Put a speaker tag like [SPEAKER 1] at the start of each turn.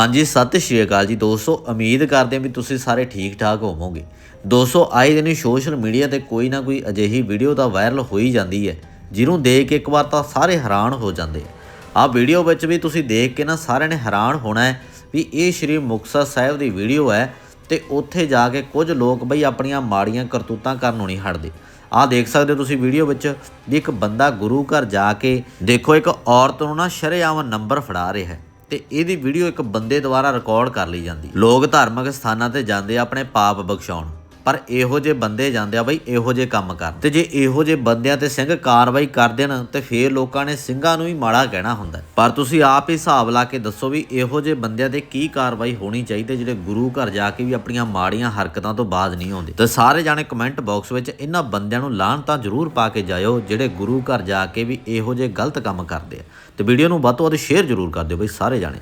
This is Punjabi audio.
[SPEAKER 1] ਹਾਂਜੀ, ਸਤਿ ਸ਼੍ਰੀ ਅਕਾਲ ਜੀ ਦੋਸਤੋ, ਉਮੀਦ ਕਰਦੇ ਹਾਂ ਵੀ ਤੁਸੀਂ ਸਾਰੇ ਠੀਕ ਠਾਕ ਹੋਵੋਗੇ। ਦੋਸਤੋ, ਆਏ ਦਿਨ ਸੋਸ਼ਲ ਮੀਡੀਆ ਤੇ ਕੋਈ ਨਾ ਕੋਈ ਅਜਿਹੀ ਵੀਡੀਓ ਤਾਂ ਵਾਇਰਲ ਹੋਈ ਜਾਂਦੀ ਹੈ, ਜਿਹਨੂੰ ਦੇਖ ਕੇ ਇੱਕ ਵਾਰ ਤਾਂ ਸਾਰੇ ਹੈਰਾਨ ਹੋ ਜਾਂਦੇ ਆ। ਆਹ ਵੀਡੀਓ ਵਿੱਚ ਵੀ ਤੁਸੀਂ ਦੇਖ ਕੇ ਨਾ ਸਾਰਿਆਂ ਨੇ ਹੈਰਾਨ ਹੋਣਾ ਹੈ ਵੀ ਇਹ ਸ਼੍ਰੀ ਮੁਕਤਸਰ ਸਾਹਿਬ ਦੀ ਵੀਡੀਓ ਹੈ ਤੇ ਉੱਥੇ ਜਾ ਕੇ ਕੁਝ ਲੋਕ ਬਈ ਆਪਣੀਆਂ ਮਾੜੀਆਂ ਕਰਤੂਤਾਂ ਕਰਨ ਨੂੰ ਨਹੀਂ ਹਟਦੇ। ਆਹ ਦੇਖ ਸਕਦੇ ਹੋ ਤੁਸੀਂ ਵੀਡੀਓ ਵਿੱਚ ਵੀ ਇੱਕ ਬੰਦਾ ਗੁਰੂ ਘਰ ਜਾ ਕੇ ਦੇਖੋ, ਇੱਕ ਔਰਤ ਨੂੰ ਨਾ ਸ਼ਰੇਆਮ ਨੰਬਰ ਫੜਾ ਰਿਹਾ ਹੈ। ਤੇ ਇਹਦੀ ਵੀਡੀਓ ਇੱਕ ਬੰਦੇ ਦੁਆਰਾ ਰਿਕਾਰਡ ਕਰ ਲਈ ਜਾਂਦੀ। ਲੋਕ ਧਾਰਮਿਕ ਸਥਾਨਾਂ ਤੇ ਜਾਂਦੇ ਆਪਣੇ ਪਾਪ ਬਖਸ਼ਾਉਣ। ਪਰ ਇਹੋ ਜਿਹੇ ਬੰਦੇ ਜਾਂਦੇ ਆ ਬਈ, ਇਹੋ ਜਿਹੇ ਕੰਮ ਕਰਨ। ਤੇ ਜੇ ਇਹੋ ਜਿਹੇ ਬੰਦਿਆਂ ਤੇ ਸਿੰਘ ਕਾਰਵਾਈ ਕਰ ਦੇਣ, ਤੇ ਫੇਰ ਲੋਕਾਂ ਨੇ ਸਿੰਘਾਂ ਨੂੰ ਹੀ ਮਾੜਾ ਕਹਿਣਾ ਹੁੰਦਾ ਪਰ ਤੁਸੀਂ ਆਪ ਹੀ ਹਿਸਾਬ ਲਾ ਕੇ ਦੱਸੋ ਵੀ ਇਹੋ ਜਿਹੇ ਬੰਦਿਆਂ ਤੇ ਕੀ ਕਾਰਵਾਈ ਹੋਣੀ ਚਾਹੀਦੀ ਜਿਹੜੇ ਗੁਰੂ ਘਰ ਜਾ ਕੇ ਵੀ ਆਪਣੀਆਂ ਮਾੜੀਆਂ ਹਰਕਤਾਂ ਤੋਂ ਬਾਜ਼ ਨਹੀਂ ਆਉਂਦੇ। ਤੇ ਸਾਰੇ ਜਾਣੇ ਕਮੈਂਟ ਬਾਕਸ ਵਿੱਚ ਇਹਨਾਂ ਬੰਦਿਆਂ ਨੂੰ ਲਾਣ ਤਾਂ ਜ਼ਰੂਰ ਪਾ ਕੇ ਜਾਇਓ, ਜਿਹੜੇ ਗੁਰੂ ਘਰ ਜਾ ਕੇ ਵੀ ਇਹੋ ਜਿਹੇ ਗਲਤ ਕੰਮ ਕਰਦੇ ਆ। ਤੇ ਵੀਡੀਓ ਨੂੰ ਵੱਧ ਤੋਂ ਵੱਧ ਸ਼ੇਅਰ ਜ਼ਰੂਰ ਕਰ ਦਿਓ ਬਈ, ਸਾਰੇ ਜਾਣੇ।